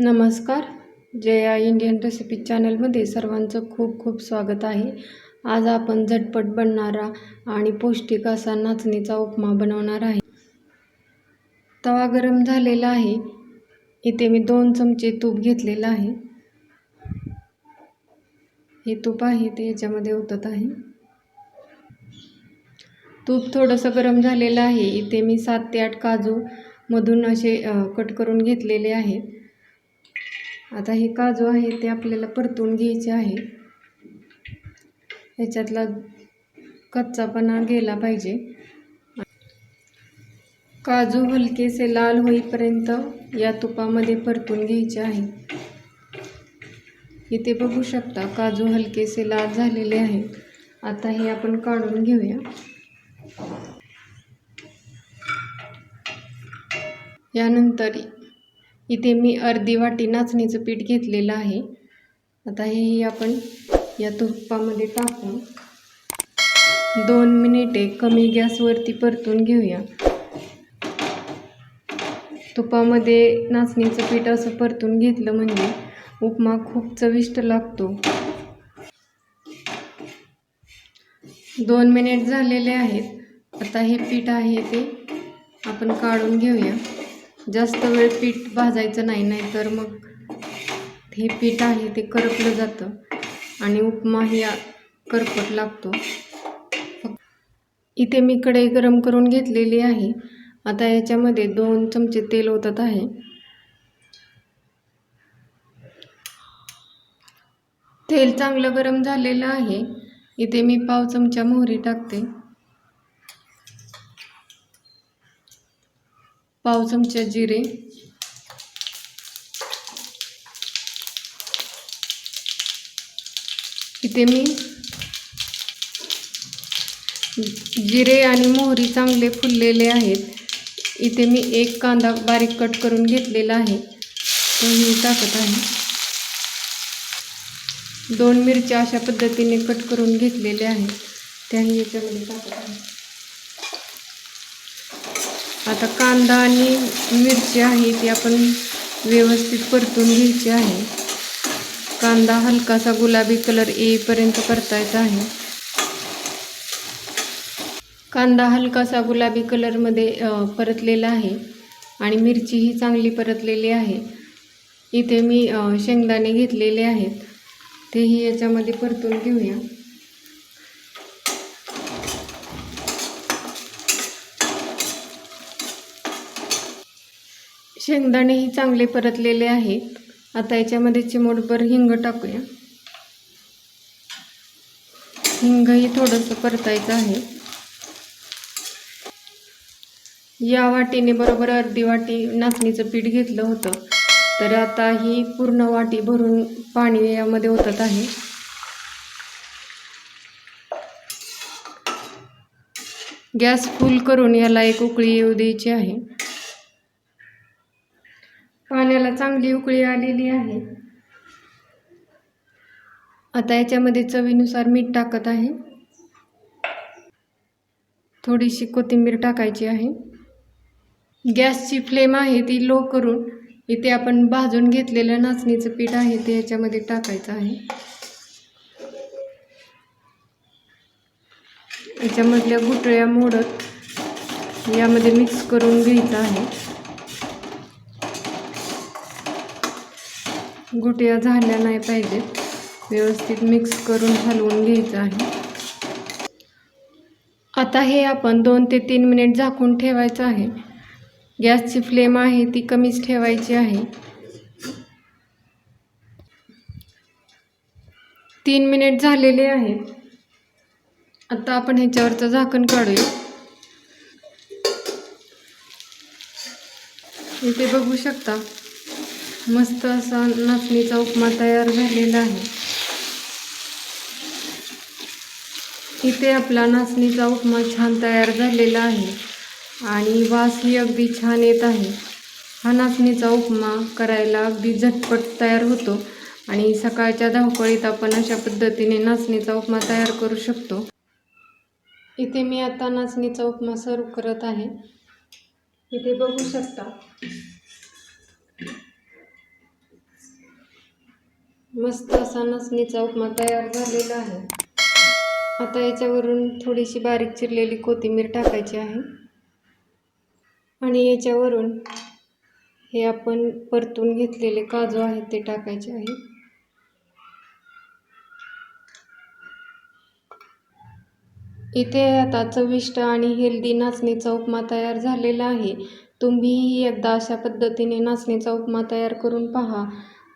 नमस्कार. Jaya Indian recipe चॅनलमध्ये सर्वांचं खूप खूप स्वागत आहे. आज आपण झटपट बनणारा आणि पौष्टिक असा नाचणीचा उपमा बनवणार आहे. तवा गरम झालेला आहे. इथे मी दोन चमचे तूप घेतलेलं आहे. हे तूप आहे ते याच्यामध्ये ओतत आहे. तूप थोडंसं गरम झालेलं आहे. इथे मी सात ते आठ काजू मधून असे कट करून घेतलेले आहेत आता हे काजू आहे ते आपल्याला परतून घ्यायचे आहे. ह्याच्यातला कच्चापणा गेला पाहिजे. काजू हलकेसे लाल होईपर्यंत या तुपामध्ये परतून घ्यायचे आहे. इथे बघू शकता काजू हलकेसे लाल झालेले आहेत आता हे आपण काढून घेऊया. यानंतर इथे मी अर्धी वाटी नाचणीचं पीठ घेतलेलं आहे. आता हेही आपण या तुपामध्ये टाकून दोन मिनिटे कमी गॅसवरती परतून घेऊया. तुपामध्ये नाचणीचं पीठ असं परतून घेतलं म्हणजे उपमा खूप चविष्ट लागतो. दोन मिनिट झालेले आहेत. आता हे पीठ आहे ते आपण काढून घेऊया. जास्त वेळ पीठ भाजायचं नाही नाहीतर मग हे पीठ आहे ते करपलं जातं आणि उपमा ही करपट लागतो. इथे मी कढई गरम करून घेतलेली आहे. आता याच्यामध्ये दोन चमचे तेल ओतत आहे. तेल चांगलं गरम झालेलं आहे. इथे मी पाव चमचा मोहरी टाकते. पाव चमचा जिरे. इथे मी जिरे आणि मोहरी चांगले फुललेले आहेत. इथे मी एक कांदा बारीक कट करून घेतलेला आहे. तो मी टाकत आहे. दोन मिरच्या अशा पद्धतीने कट करून घेतलेल्या आहेत. त्याही याच्यामध्ये टाकत आहे. आता कांदा आणि मिरची आहे ती आपण व्यवस्थित परतून घ्यायची आहे. कांदा हलकासा गुलाबी कलर येईपर्यंत परतायचा आहे. कांदा हलकासा गुलाबी कलरमध्ये परतलेला आहे आणि मिरचीही चांगली परतलेली आहे. इथे मी शेंगदाणे घेतलेले आहेत. तेही याच्यामध्ये परतून घेऊया. शेंगदाणेही चांगले परतलेले आहेत. आता याच्यामध्ये चिमूटभर हिंग टाकूया. हिंगही थोडंसं परतायचं आहे. या वाटीने बरोबर अर्धी वाटी नाचणीचं पीठ घेतलं होतं. तर आता ही पूर्ण वाटी भरून पाणी यामध्ये ओतत आहे. गॅस फुल करून याला एक उकळी येऊ द्यायची आहे. पाण्याला चांगली उकळी आलेली आहे. आता याच्यामध्ये चवीनुसार मीठ टाकत आहे. थोडीशी कोथिंबीर टाकायची आहे. गॅसची फ्लेम आहे ती लो करून इथे आपण भाजून घेतलेलं नाचणीचं पीठ आहे ते याच्यामध्ये टाकायचं आहे. याच्यामधल्या गुटळ्या मोडत यामध्ये मिक्स करून घ्यायचं आहे. गुटया झाल्या नाही पाहिजेत. व्यवस्थित मिक्स करून हलवून घ्यायचं आहे. आता हे आपण दोन ते तीन मिनिट झाकून ठेवायचं आहे. गॅसची फ्लेम आहे ती कमीच ठेवायची आहे. तीन मिनिट झालेले आहेत आता आपण ह्याच्यावरचं झाकण काढूया. इथे बघू शकता. मस्त असा नाचणीचा उपमा तयार झालेला आहे. इथे आपला नाचणीचा उपमा छान तयार झालेला आहे आणि वासही अगदी छान येत आहे. हा नाचणीचा उपमा करायला अगदी झटपट तयार होतो आणि सकाळच्या धावपळीत आपण अशा पद्धतीने नाचणीचा उपमा तयार करू शकतो. इथे मी आता नाचणीचा उपमा सर्व करत आहे. इथे बघू शकता. मस्त असा नाचणीचा उपमा तयार झालेला आहे. आता याच्यावरून थोडीशी बारीक चिरलेली कोथिंबीर टाकायची आहे. आणि याच्यावरून हे आपण परतून घेतलेले काजू आहेत ते टाकायचे आहे. इथे आता चविष्ट आणि हेल्दी नाचणीचा उपमा तयार झालेला आहे. तुम्हीही एकदा अशा पद्धतीने नाचणीचा उपमा तयार करून पहा.